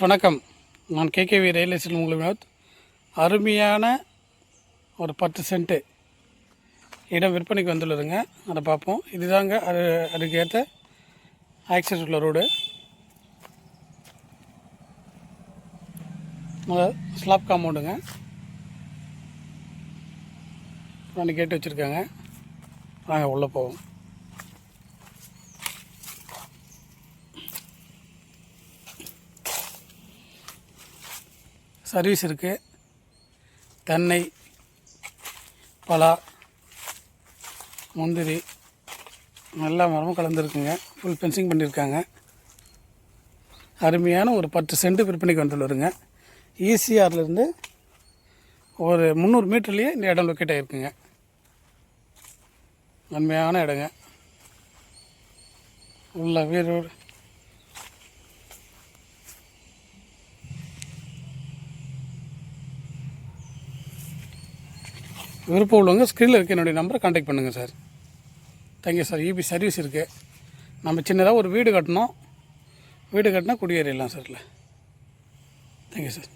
வணக்கம். நான் KKV rail station உங்களுக்கு வினோத். அருமையான ஒரு பத்து சென்ட்டு இடம் விற்பனைக்கு வந்துள்ளதுங்க. அதை பார்ப்போம். இதுதாங்க அது அதுக்கேற்ற ஆக்சஸ் உள்ள ரோடு ஸ்லாப் காம்பவுண்டுங்க ரெண்டு கேட்டு வச்சுருக்காங்க. நாங்கள் உள்ளே போவோம். சர்வீஸ் இருக்குது தென்னை பலா முந்திரி எல்லா மரமும் கலந்துருக்குங்க. ஃபுல் ஃபென்சிங் பண்ணியிருக்காங்க அருமையான ஒரு பத்து சென்ட் விற்பனைக்கு வந்துள்ளதுங்க ஈசிஆர்லேருந்து ஒரு முந்நூறு மீட்டர்லேயே இந்த இடம் லொக்கேட் ஆகிருக்குங்க நன்மையான இடங்க. உள்ள வீரோடு விருப்பம் உள்ளவங்க ஸ்க்ரீனில் இருக்க என்னுடைய நம்பரை காண்டாக்ட் பண்ணுங்கள் sir thank you sir EB service இருக்குது நம்ம சின்னதாக ஒரு வீடு கட்டணும். வீடு கட்டினா குடியேறிடலாம் சார் இல்லை தேங்க்யூ சார்